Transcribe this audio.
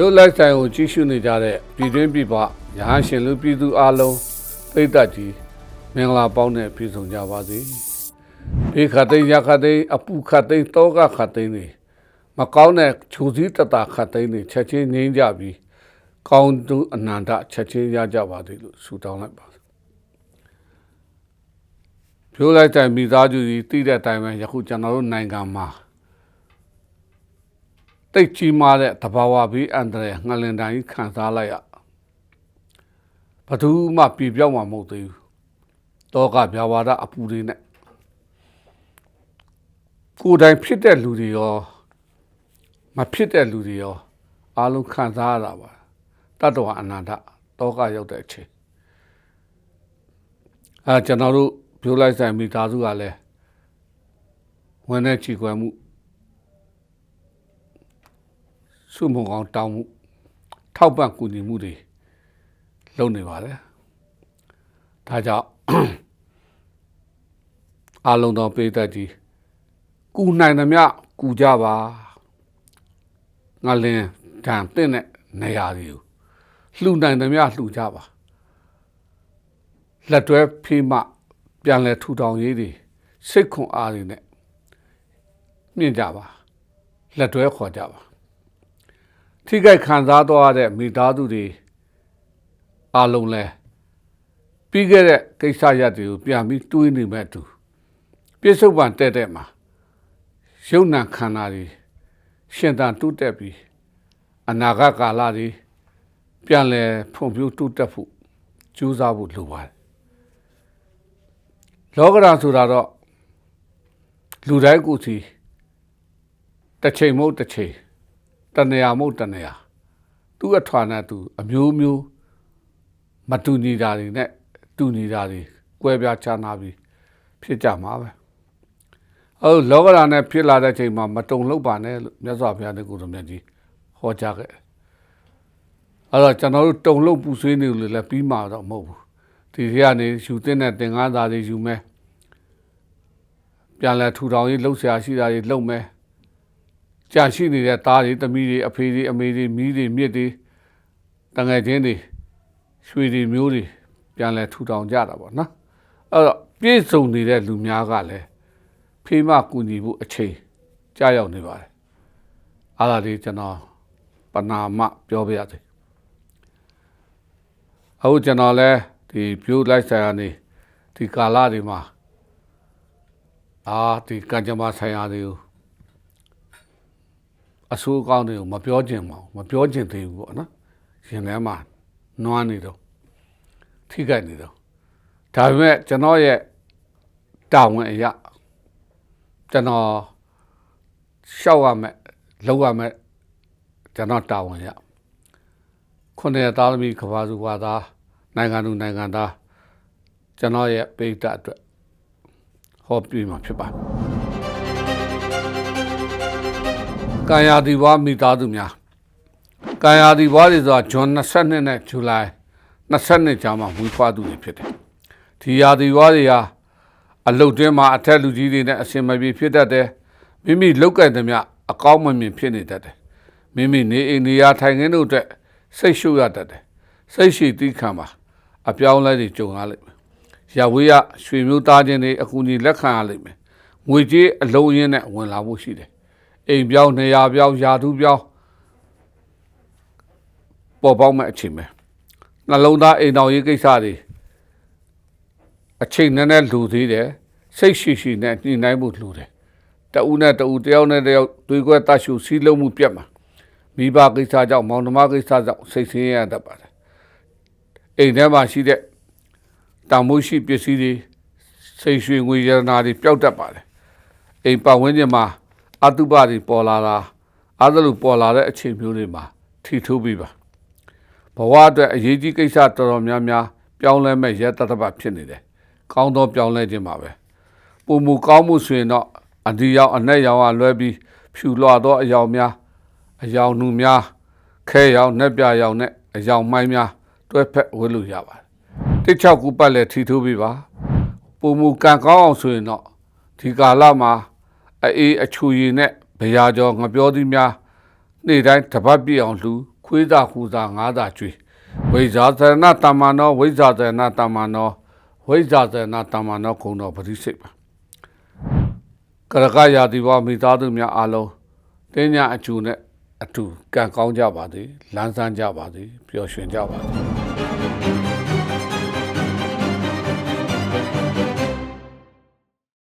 ရုပ်လိုက်ဆိုင်ကိုကြီးရှုနေကြတဲ့ပြည်တွင်းပြည်ပရဟန်းရှင်လူပြည်သူအလုံးပိတ်သက်ကြီးမင်္ဂလာပေါင်းနဲ့ပြည့်စုံကြပါစေဘေခတ်သိမ်းရခတ်သိမ်းအပူခတ်သိမ်းတောကခတ်သိမ်းတွေမကောင်းတဲ့ခြူစည်းတတခတ်သိမ်းတွေချက်ချင်းငြိမ်းကြပြီးကောင်းသူအနန္တချက်ချင်းရကြပါသေးလို့ဆုတောင်းလိုက်ပါဖြိုးလိုက်တဲ့မိသားစုကြီးတည်တဲ့အတိုင်းပဲယခုကျွန်တော်တို့နိုင်ငံမှာ တိတ်ကြီးမားတဲ့တဘာဝဘေးအန္တရာယ်ငလင်တိုင်းခံစားလိုက်ရဘယ်သူမှပြပြောင်းမှာမဟုတ်သေးဘူးတောကဗျာဝါဒအပူတွေနဲ့ကိုယ်တိုင်ဖြစ်တဲ့လူတွေရောမဖြစ်တဲ့လူတွေရောအားလုံးခံစားရတာပါတတ္တဝအနန္တတောကရောက်တဲ့အချိန်အဲကျွန်တော်တို့ပြိုးလိုက်ဆိုင်မိသားစုကလည်းဝင်တဲ့ချီကွယ်မှု စုမုံကောင်တောင်းမှုထောက်ပံ့ကူညီမှုတွေလုပ်နေပါတယ်ဒါကြောင့်အလုံးတော်ပေးတတ်ကြီးကူနိုင်သမျှကူကြပါငါလင်းတန်တဲ့နေရာတွေကိုလှူနိုင်သမျှလှူကြပါလက်တွဲဖေးမှပြန်လဲထူထောင်ရေးတွေစိတ်ခွန်အားတွေနဲ့မြင့်ကြပါလက်တွဲခေါ်ကြပါ ထိခိုက်ခံစားသွားတဲ့မိသားစုတွေအလုံးလဲပြီးခဲ့တဲ့ကိစ္စရပ်တွေကိုပြန်ပြီးတွေးနေမဲ့တူပြစ္ဆုတ်ပံတဲ့တဲ့မှာရုပ်နာခန္ဓာတွေရှင်သန်တုတက်ပြီးအနာဂတ်ကာလတွေပြန်လဲဖွံ့ဖြိုးတုတက်ဖို့ကြိုးစားဖို့လိုပါတယ်လောကဓာတ်ဆိုတာတော့လူတိုင်းကိုယ်စီတစ်ချိန်မဟုတ်တစ်ချိန် တဏှာမဟုတ်တဏှာသူ့အထွာနဲ့သူအမျိုးမျိုးမတူညီတာတွေနဲ့တူညီတာတွေကွဲပြားခြားနာပြီးဖြစ်ကြမှာပဲအဲလောကဓာတ်နဲ့ဖြစ်လာတဲ့ချိန်မှာမတုံလို့ပါနဲ့လို့မြတ်စွာဘုရားနဲ့ကိုယ်တော်မြတ်ကြီးဟောကြားခဲ့အဲ့တော့ကျွန်တော်တို့တုံလို့ပူဆွေးနေလို့လည်းပြီးမှာတော့မဟုတ်ဘူးဒီထဲကနေယူတဲ့တဲ့သင်္ကန်းသားတွေယူမယ်ပြန်လဲထူထောင်ရေးလှုပ်ရှားရှိတာတွေလှုပ်မယ် ကြာရှိနေတဲ့သားတွေသမီးတွေအဖေတွေအမေတွေမိတွေမြစ်တွေတငယ်ချင်းတွေရွှေတွေမျိုးတွေပြန်လဲထူထောင်ကြတာပေါ့နော်အဲ့တော့ပြည့်စုံနေတဲ့လူများကလည်းဖေးမကူညီဖို့အချိန်ကြာရောက်နေပါတယ်အားလာလေးကျွန်တော်ပနာမပြောပြရစေအခုကျွန်တော်လဲဒီပြိုးလိုက်ဆိုင်ရာနေဒီကာလတွေမှာအာဒီကံကြမ္မာဆိုင်ရာတွေကို အဆိုးကောင်းတွေကိုမပြောချင်ပါဘူးမပြောချင်သေးဘူးပေါ့နော်ရှင်ထဲမှာနွားနေတော့ထိခိုက်နေတော့ဒါပေမဲ့ကျွန်တော်ရဲ့တာဝန်အရာကျွန်တော်ရှောက်ရမယ်လောက်ရမယ်ကျွန်တော်တာဝန်ရခုနှစ်ရသားသမီးကဘာစုဘာသားနိုင်ငံသူနိုင်ငံသားကျွန်တော်ရဲ့ပိဋကအတွက်ဟောပြမှာဖြစ်ပါတယ်။ ကာယာဒီဝါမိသားစုများကာယာဒီဝါတွေဆိုတာဂျွန်22နဲ့ဇူလိုင်22ကြာမှမွေးဖွားသူတွေဖြစ်တယ်။ဒီယာဒီဝါတွေဟာအလုတ်တွင်းမှာအထက်လူကြီးတွေနဲ့အစင်မပြေဖြစ်တတ်တယ်။မိမိလောက်ကင်သမျှအကောင်းမမြင်ဖြစ်နေတတ်တယ်။မိမိနေအိမ်နေရာထိုင်ခင်းတို့အတွက်စိတ်ရှုရတတ်တယ်။စိတ်ရှိသီးခံပါအပြောင်းလဲတွေကြုံရလိမ့်မယ်။ရဝေးရရွှေမျိုးသားချင်းတွေအကူအညီလက်ခံရလိမ့်မယ်။ငွေကြေးအလုံးရင်းနဲ့ဝင်လာဖို့ရှိတယ်။ အိမ်ပြောင်းနေရာပြောင်းယာထူးပြောင်းပေါ်ပေါက်မဲ့အချိန်ပဲ။နှလုံးသားအိမ်တော်ရေးကိစ္စတွေအချိန်နဲ့နဲ့လူသေးတယ်။စိတ်ရှိရှိနဲ့ညှိနှိုင်းမှုလူတယ်။တဦးနဲ့တဦးတယောက်နဲ့တယောက်တွေးခွဲတတ်ရှုစီးလုံးမှုပြတ်မှာမိဘကိစ္စကြောင့်မောင်နှမကိစ္စကြောင့်စိတ်ဆင်းရဲတတ်ပါတယ်။အိမ်ထဲမှာရှိတဲ့တန်မိုးရှိပစ္စည်းတွေစိတ်ရွှေငွေရတနာတွေပျောက်တတ်ပါတယ်အိမ်ပတ်ဝန်းကျင်မှာ အတုပတွေပေါ်လာတာအဲဒါလိုပေါ်လာတဲ့အချိန်မျိုးတွေမှာထီထိုးပြီးပါဘဝအတွက်အရေးကြီးကိစ္စတော်တော်များများပြောင်းလဲမဲ့ရတတပတ်ဖြစ်နေတယ်ကောင်းသောပြောင်းလဲခြင်းပါပဲပုံမူကောင်းမှုဆိုရင်တော့အဒီရောက်အနဲ့ရောက်အလွဲပြီးဖြူလွှသောအယောင်များအယောင်နှူများခဲရောက်နှက်ပြရောက်နဲ့အယောင်မိုင်းများတွဲဖက်ဝဲလို့ရပါတယ်တစ်ချောက်ကူပတ်လဲထီထိုးပြီးပါပုံမူကံကောင်းအောင်ဆိုရင်တော့ဒီကာလမှာ အေးအချူရည်နဲ့ဗျာကြောငပြောသည်များနေ့တိုင်းတပတ်ပြည့်အောင်လှူခွေးသာဟူသာငါးသာကျွေးဝိဇာသရဏတမ္မာနောဝိဇာသရဏတမ္မာနောဝိဇာသရဏတမ္မာနောခုံတော်ပရိစိတ်ပါကရကရာတိဘမိသားစုများအားလုံးတင်းညာအကျူနဲ့အတူကံကောင်းကြပါသည်လန်းဆန်းကြပါသည်ပျော်ရွှင်ကြပါသည်